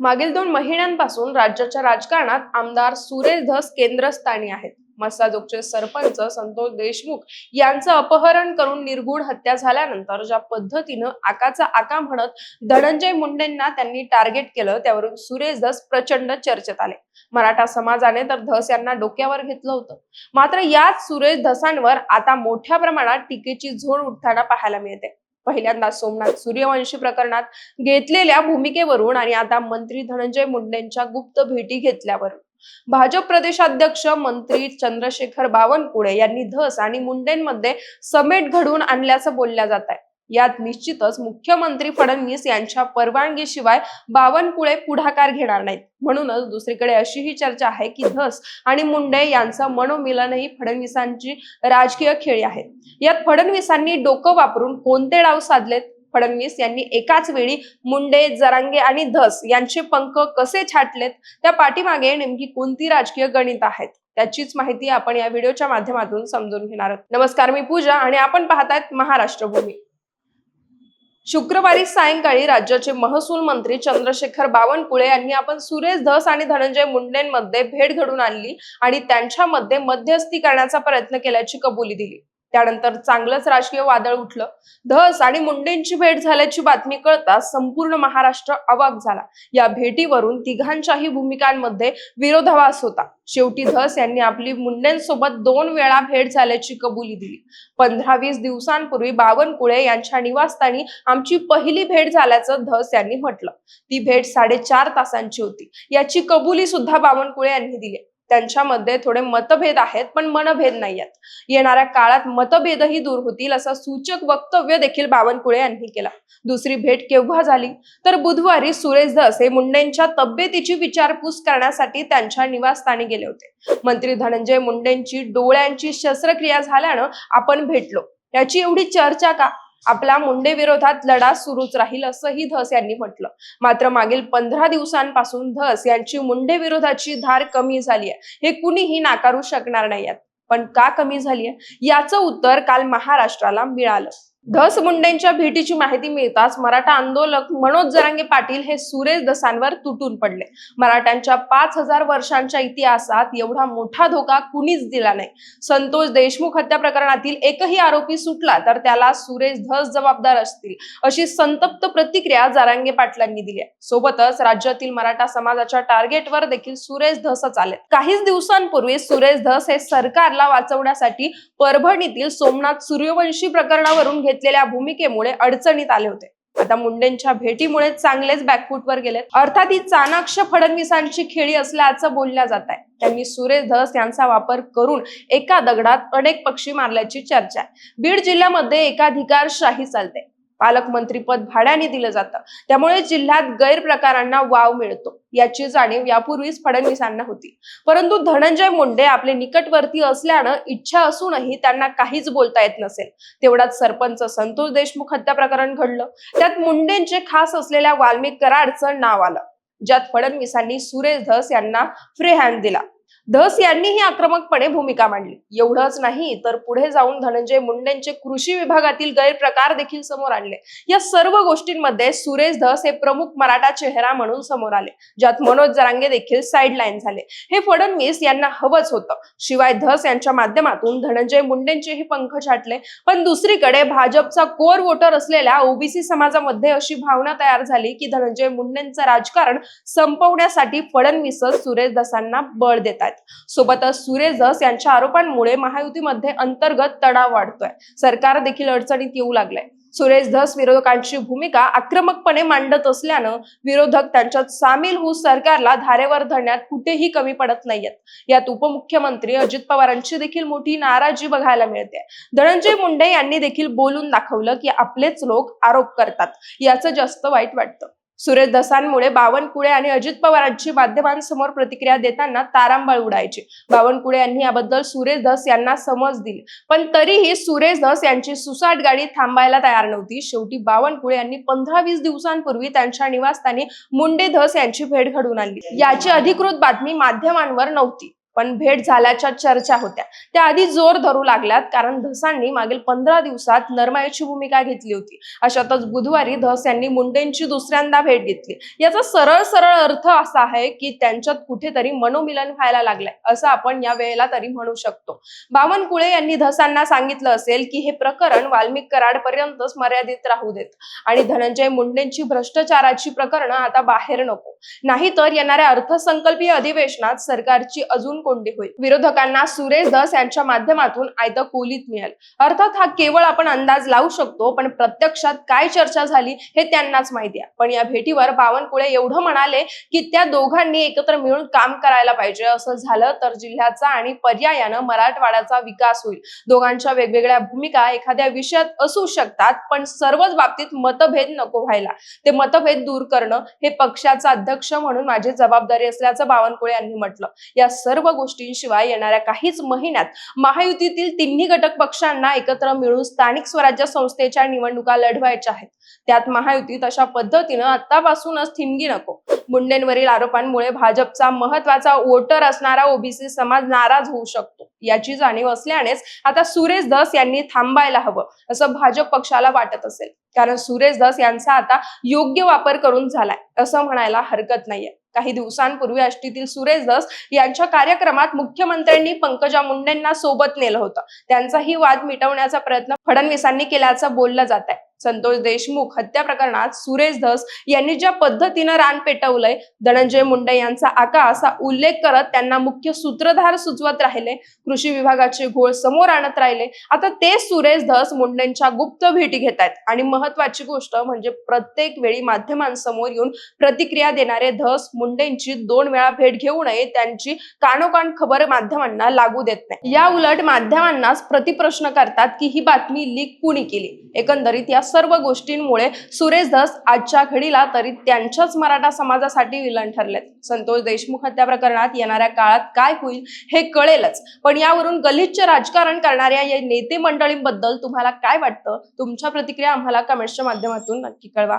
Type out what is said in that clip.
मागील दोन महिन्यांपासून राज्याच्या राजकारणात आमदार सुरेश धस केंद्रस्थानी आहेत. मस्साजोगचे सरपंच संतोष देशमुख यांचं अपहरण करून निर्गुण हत्या झाल्यानंतर ज्या पद्धतीनं आकाचा आका म्हणत धनंजय मुंडेंना त्यांनी टार्गेट केलं त्यावरून सुरेश धस प्रचंड चर्चेत आले. मराठा समाजाने तर धस यांना डोक्यावर घेतलं होतं. मात्र याच सुरेश धसांवर आता मोठ्या प्रमाणात टीकेची झोड उठताना पाहायला मिळते. पहिल्यांदा सोमनाथ सूर्यवंशी प्रकरणात घेतलेल्या भूमिकेवरून आणि आता मंत्री धनंजय मुंडेंच्या गुप्त भेटी घेतल्यावरून भाजप प्रदेशाध्यक्ष मंत्री चंद्रशेखर बावनकुळे यांनी धस आणि मुंडेंमध्ये समेट घडवून आणल्याचं बोलल्या जात आहे. यात निश्चितच मुख्यमंत्री फडणवीस यांच्या परवानगीशिवाय बावनकुळे पुढाकार घेणार नाहीत. म्हणूनच दुसरीकडे अशीही चर्चा आहे की धस आणि मुंडे यांचं मनोमिलनही फडणवीसांची राजकीय खेळी आहेत यात फडणवीसांनी डोकं वापरून कोणते डाव साधलेत? फडणवीस यांनी एकाच वेळी मुंडे जरांगे आणि धस यांचे पंख कसे छाटलेत? त्या पाठीमागे नेमकी कोणती राजकीय गणित आहेत? त्याचीच माहिती आपण या व्हिडिओच्या माध्यमातून समजून घेणार आहोत. नमस्कार मी पूजा आणि आपण पाहतायत महाराष्ट्र भूमी शुक्रवारी सायंकाळी राज्याचे महसूल मंत्री चंद्रशेखर बावनकुळे यांनी आपण सुरेश धस आणि धनंजय मुंडेंमध्ये भेट घडून आणली आणि त्यांच्यामध्ये मध्यस्थी करण्याचा प्रयत्न केल्याची कबुली दिली. त्यानंतर चांगलंच राजकीय वादळ उठलं. धस आणि मुंडेंची भेट झाल्याची बातमी कळताच संपूर्ण महाराष्ट्र अवाक झाला. या भेटीवरून तिघांच्याही भूमिकांमध्ये विरोधाभास होता. शेवटी धस यांनी आपली मुंडेंसोबत दोन वेळा भेट झाल्याची कबुली दिली. पंधरा वीस दिवसांपूर्वी बावनकुळे यांच्या निवासस्थानी आमची पहिली भेट झाल्याचं धस यांनी म्हटलं. ती भेट साडेचार तासांची होती. याची कबुली सुद्धा बावनकुळे यांनी दिली. त्यांच्यामध्ये थोडे मतभेद आहेत पण मनभेद नाही आहेत येणाऱ्या काळात मतभेदही दूर होतील असं सूचक वक्तव्य देखील बावनकुळे यांनी केला. दुसरी भेट केव्हा झाली? तर बुधवारी सुरेश धस हे मुंडेंच्या तब्येतीची विचारपूस करण्यासाठी त्यांच्या निवासस्थानी गेले होते. मंत्री धनंजय मुंडेंची डोळ्यांची शस्त्रक्रिया झाल्यानं आपण भेटलो. याची एवढी चर्चा का? आपला मुंडे विरोधात लढा सुरूच राहील असंही धस यांनी म्हटलं. मात्र मागील पंधरा दिवसांपासून धस यांची मुंडे विरोधाची धार कमी झाली आहे. हे कुणीही नाकारू शकणार नाही पण का कमी झाली आहे? याचं उत्तर काल महाराष्ट्राला मिळालं. धस मुंडेंच्या भेटीची माहिती मिळताच मराठा आंदोलक मनोज जरांगे पाटील हे सुरेश धसांवर तुटून पडले. मराठ्यांच्या पाच हजार वर्षांच्या इतिहासात एवढा मोठा धोका कुणीच दिला नाही. संतोष देशमुख हत्या प्रकरणातील एकही आरोपी सुटला तर त्याला सुरेश धस जबाबदार असतील अशी संतप्त प्रतिक्रिया जरांगे पाटलांनी दिली आहे. सोबतच राज्यातील मराठा समाजाच्या टार्गेटवर देखील सुरेश धसच आले काहीच दिवसांपूर्वी सुरेश धस हे सरकारला वाचवण्यासाठी परभणीतील सोमनाथ सूर्यवंशी प्रकरणावरून घेतलेल्या भूमिकेमुळे अडचणीत आले होते. आता मुंडेंच्या भेटीमुळे चांगलेच बॅकफुटवर गेले अर्थात ही चाणाक्ष फडणवीसांची खेळी असल्याचं बोलल्या जात आहे. त्यांनी सुरेश धस यांचा वापर करून एका दगडात अनेक पक्षी मारल्याची चर्चा आहे. बीड जिल्ह्यामध्ये एकाधिकारशाही चालते. पालकमंत्रीपद भाड्याने दिलं जातं. त्यामुळे जिल्ह्यात गैरप्रकारांना वाव मिळतो. याची जाणीव यापूर्वीच फडणवीसांना होती. परंतु धनंजय मुंडे आपले निकटवर्ती असल्यानं इच्छा असूनही त्यांना काहीच बोलता येत नसेल. तेवढ्यात सरपंच संतोष देशमुख हत्या प्रकरण घडलं. त्यात मुंडेंचे खास असलेल्या वाल्मिक कराडचं नाव आलं. ज्यात फडणवीसांनी सुरेश धस यांना फ्री हँड दिला. धस यांनीही आक्रमकपणे भूमिका मांडली. एवढंच नाही तर पुढे जाऊन धनंजय मुंडेंचे कृषी विभागातील गैरप्रकार देखील समोर आणले. या सर्व गोष्टींमध्ये सुरेश धस हे प्रमुख मराठा चेहरा म्हणून समोर आले. ज्यात मनोज जरांगे देखील साईडलाईन झाले. हे फडणवीस यांना हवंच होतं. शिवाय धस यांच्या माध्यमातून धनंजय मुंडेंचेही पंख छाटले. पण दुसरीकडे भाजपचा कोर वोटर असलेल्या ओबीसी समाजामध्ये अशी भावना तयार झाली की धनंजय मुंडेंचं राजकारण संपवण्यासाठी फडणवीसच सुरेश धसांना बळ देतात सोबतच सुरेश धस यांच्या आरोपांमुळे महायुतीमध्ये अंतर्गत तणाव वाढतोय. सरकार देखील अडचणीत येऊ लागलंय. सुरेश धस विरोधकांची भूमिका आक्रमकपणे मांडत असल्यानं विरोधक त्यांच्यात सामील होऊन सरकारला धारेवर धरण्यात कुठेही कमी पडत नाहीयेत. यात उपमुख्यमंत्री अजित पवारांची देखील मोठी नाराजी बघायला मिळते. धनंजय मुंडे यांनी देखील बोलून दाखवलं की आपलेच लोक आरोप करतात. याचं जास्त वाईट वाटतं. सुरेश धसांमुळे बावनकुळे आणि अजित पवारांची माध्यमांसमोर प्रतिक्रिया देताना तारांबळ उडायची. बावनकुळे यांनी याबद्दल सुरेश धस यांना समज दिली. पण तरीही सुरेश धस यांची सुसाट गाडी थांबायला तयार नव्हती. शेवटी बावनकुळे यांनी पंधरा वीस दिवसांपूर्वी त्यांच्या निवासस्थानी मुंडे धस यांची भेट घडून आणली. याची अधिकृत बातमी माध्यमांवर नव्हती. पण भेट झाल्याच्या चर्चा होत्या. त्या आधी जोर धरू लागल्यात कारण धसांनी मागील पंधरा दिवसात नरमाईची भूमिका घेतली होती. अशातच बुधवारी धस यांनी मुंडेंची दुसऱ्यांदा भेट घेतली. याचा सरळ सरळ अर्थ असा आहे की त्यांच्यात कुठेतरी मनोमिलन व्हायला लागलंय असं आपण या वेळेला तरी म्हणू शकतो. बावनकुळे यांनी धसांना सांगितलं असेल की हे प्रकरण वाल्मिक कराडपर्यंतच मर्यादित राहू देत. आणि धनंजय मुंडेंची भ्रष्टाचाराची प्रकरणं आता बाहेर नको. नाहीतर येणाऱ्या अर्थसंकल्पीय अधिवेशनात सरकारची अजून कोंडे होईल. विरोधकांना सुरेश धस यांच्या माध्यमातून आयतं कोलीत मिळेल. अर्थात हा केवळ आपण अंदाज लावू शकतो पण प्रत्यक्षात काय चर्चा झाली हे त्यांनाच माहिती आहे. पण या भेटीवर बावनकुळे एवढं म्हणाले की त्या दोघांनी एकत्र मिळून काम करायला पाहिजे. असं झालं तर जिल्ह्याचा आणि पर्यायानं मराठवाड्याचा विकास होईल. दोघांच्या वेगवेगळ्या भूमिका एखाद्या विषयात असू शकतात पण सर्वच बाबतीत मतभेद नको व्हायला. ते मतभेद दूर करणं हे पक्षाचा अध्यक्ष म्हणून माझी जबाबदारी असल्याचं बावनकुळे यांनी म्हटलं. या सर्व गोष्टींशिवाय येणाऱ्या काहीच महिन्यात महायुतीतील तिन्ही घटक पक्षांना एकत्र मिळून स्थानिक स्वराज्य संस्थेच्या निवडणुका लढवायच्या आहेत. त्यात महायुतीत अशा पद्धतीनं आतापासूनच थिमगी नको. मुंडेंवरील आरोपांमुळे भाजपचा महत्त्वाचा वोटर असणारा ओबीसी समाज नाराज होऊ शकतो. याची जाणीव असल्यानेच आता सुरेश धस यांनी थांबायला हवं असं भाजप पक्षाला वाटत असेल. कारण सुरेश धस यांचा आता योग्य वापर करून झालाय असं म्हणायला हरकत नाहीये. काही दिवसांपूर्वी आष्टीतील सुरेश दस यांच्या कार्यक्रमात मुख्यमंत्र्यांनी पंकजा मुंडेंना सोबत नेलं होतं. त्यांचाही वाद मिटवण्याचा प्रयत्न फडणवीसांनी केल्याचं बोललं जात आहे संतोष देशमुख हत्या प्रकरणात सुरेश धस यांनी ज्या पद्धतीनं रान पेटवलंय धनंजय मुंडे यांचा आका असा उल्लेख करत त्यांना मुख्य सूत्रधार सुचवत राहिले कृषी विभागाचे घोळ समोर आणत राहिले. आता ते सुरेश धस मुंडेंच्या गुप्त भेटी घेत आहेत. आणि महत्वाची गोष्ट म्हणजे प्रत्येक वेळी माध्यमांसमोर येऊन प्रतिक्रिया देणारे धस मुंडेंची दोन वेळा भेट घेऊ नये त्यांची कानोकान खबर माध्यमांना लागू देत नाही. या उलट माध्यमांनाच प्रतिप्रश्न करतात की ही बातमी लीक कुणी केली? एकंदरीत या सर्व गोष्टींमुळे सुरेश धस आजच्या घडीला तरी त्यांच्याच मराठा समाजासाठी विलन ठरलेत. संतोष देशमुख हत्या प्रकरणात येणाऱ्या काळात काय होईल हे कळेलच. पण यावरून गलिच्छ राजकारण करणाऱ्या या नेते मंडळींबद्दल तुम्हाला काय वाटतं? तुमच्या प्रतिक्रिया आम्हाला कमेंट्सच्या माध्यमातून नक्की कळवा.